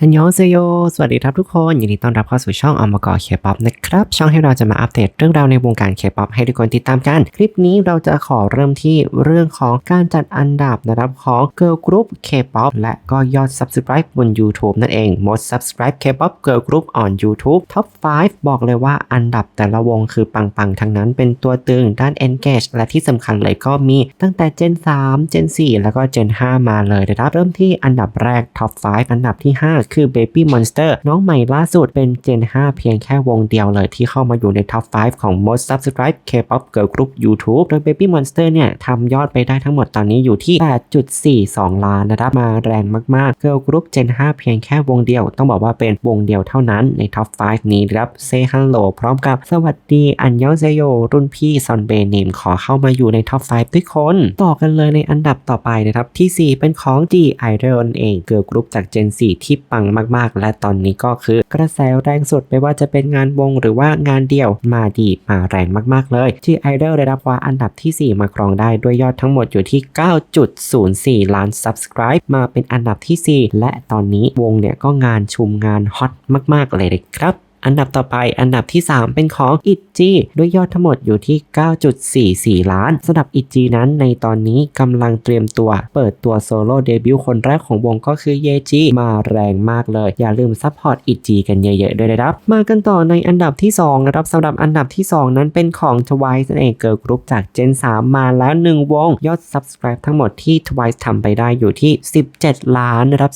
อันยองเซโย สวัสดีครับทุกคน ยินดีต้อนรับเข้าสู่ช่องอมกอเคป๊อปนะครับ ช่องให้เราจะมาอัปเดตเรื่องราวในวงการเคป๊อปให้ทุกคนติดตามกัน คลิปนี้เราจะขอเริ่มที่เรื่องของการจัดอันดับนะครับของ Girl Group K-pop และก็ยอด Subscribe บน YouTube นั่นเอง Most Subscribe K-pop Girl Group on YouTube Top 5 บอกเลยว่าอันดับแต่ละวงคือปังๆ ทั้งนั้นเป็นตัวตึงด้าน Engage และที่สำคัญเลยก็มีตั้งแต่ Gen 3 Gen 4 แล้วก็ Gen 5 มาเลยนะครับเริ่มที่อันดับแรก Top 5 อันดับที่ 5คือ Baby Monster น้องใหม่ล่าสุดเป็น Gen 5 เพียงแค่วงเดียวเลยที่เข้ามาอยู่ใน Top 5 ของ Most Subscribe K-pop Girl Group YouTube โดย Baby Monster เนี่ยทำยอดไปได้ทั้งหมดตอนนี้อยู่ที่ 8.42 ล้านนะครับมาแรงมากๆ Girl Group Gen 5 เพียงแค่วงเดียว ต้องบอกว่าเป็นวงเดียวเท่านั้นใน Top 5 นี้นะครับ Say Hello พร้อมกับสวัสดีอันยองเซโยรุ่นพี่ซอนเบนิมขอเข้ามาอยู่ใน Top 5ด้วยคน ต่อกันเลยในอันดับต่อไปนะครับ ที่ 4 เป็นของ G Idol นั่นเอง Girl Group จาก Gen 4 ที่ปังมากๆ และตอนนี้ก็คือกระแสแรงสุดไม่ว่าจะเป็นงานวงหรือว่างานเดี่ยวมาดีมาแรงมากๆเลย ที่ไอดอลได้รับว่าอันดับที่ 4 มาครองได้ด้วยยอดทั้งหมดอยู่ที่ 9.04 ล้าน Subscribe มาเป็นอันดับที่ 4 และตอนนี้วงเนี่ยก็งานชุมงานฮอตมากๆเลยครับ อันดับต่อไปอันดับที่ 3 เป็นของ i t g ด้วยยอดทั้งหมดอยู่ที่ 9.44 ล้านสำหรับ i t g นั้นในตอนนี้กำลังเตรียมตัว เปิดตัวโซโล่เดบิวต์คนแรกของวงก็คือเยจีมาแรงมากเลย อย่าลืมซัพพอร์ต i t g กันเยอะๆด้วยนะครับ มากันต่อในอันดับที่2นะครับสำหรับอันดับที่ 2 นั้นเป็นของ Twice นั่นเองเกิร์ลกรุ๊ปจาก Gen 3 มาแล้ว 1 วง ยอด Subscribe ทั้งหมดที่ Twice ทำไปได้อยู่ที่ 17 ล้านนะครับ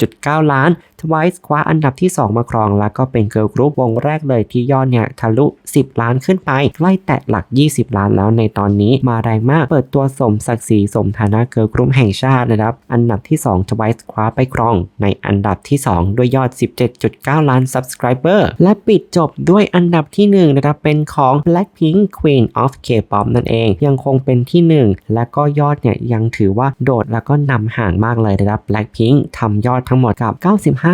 17.9 ล้าน Twice คว้าอันดับที่ 2 มาครองแล้วก็เป็นเกิร์ลกรุ๊ปวงแรกเลยที่ยอดเนี่ยทะลุ 10 ล้านขึ้นไปใกล้แตะหลัก 20 ล้านแล้วในตอนนี้มาแรงมากเปิดตัวสมศักดิ์ศรีสมฐานะเกิร์ลกรุ๊ปแห่งชาตินะครับ อันดับที่2 Twice คว้าไปครอง ในอันดับที่ 2 ด้วยยอด 17.9 ล้าน Subscriber และปิดจบด้วยอันดับที่1นะครับเป็นของ Blackpink Queen of K-pop นั่นเอง ยังคงเป็นที่ 1 และก็ยอดเนี่ยยังถือว่าโดดแล้วก็นำห่างมากเลยนะครับ Blackpink ทำยอดทั้งหมดกับ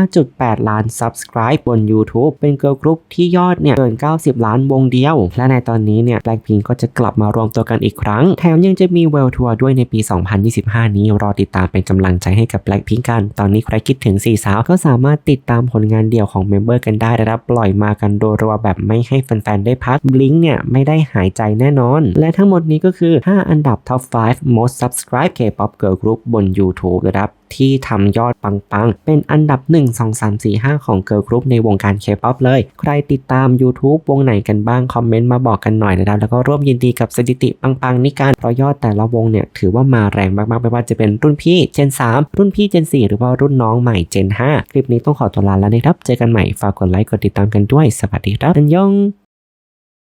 95.8 ล้าน Subscribe บน YouTube เป็นเกิร์ลกรุ๊ปที่ยอดเนี่ยเกิน 90 ล้านวงเดียว และในตอนนี้เนี่ย Blackpink ก็จะกลับมารวมตัวกันอีกครั้ง แถมยังจะมี World Tour ด้วยในปี 2025 นี้รอติดตามเป็นกำลังใจให้กับ Blackpink กัน ตอนนี้ใครคิดถึงสี่สาวก็สามารถติดตามผลงานเดี่ยวของเมมเบอร์กันได้นะครับปล่อยมากันโดรัวแบบไม่ให้แฟนๆได้พัก Blink เนี่ยไม่ได้หายใจแน่นอน และทั้งหมดนี้ก็คือ 5 อันดับ Top 5 Most Subscribed K-pop Girl Group บน YouTube นะครับ ที่ทำยอดปังๆ เป็นอันดับ 1 2 3 4 5 ของเกิร์ลกรุ๊ปในวงการ K-POP เลย ใครติดตาม YouTube วงไหนกันบ้าง คอมเมนต์มาบอกกันหน่อยนะครับ แล้วก็ร่วมยินดีกับสถิติปังๆนี้กันเพราะยอดแต่ละวงเนี่ยถือว่ามาแรงมากๆ ไม่ว่าจะเป็นรุ่นพี่ Gen 3รุ่นพี่ Gen 4หรือว่ารุ่นน้องใหม่ Gen 5คลิปนี้ต้องขอตัวลาแล้วนะครับ เจอกันใหม่ ฝากกดไลค์ กดติดตามกันด้วย สวัสดีครับอันยอง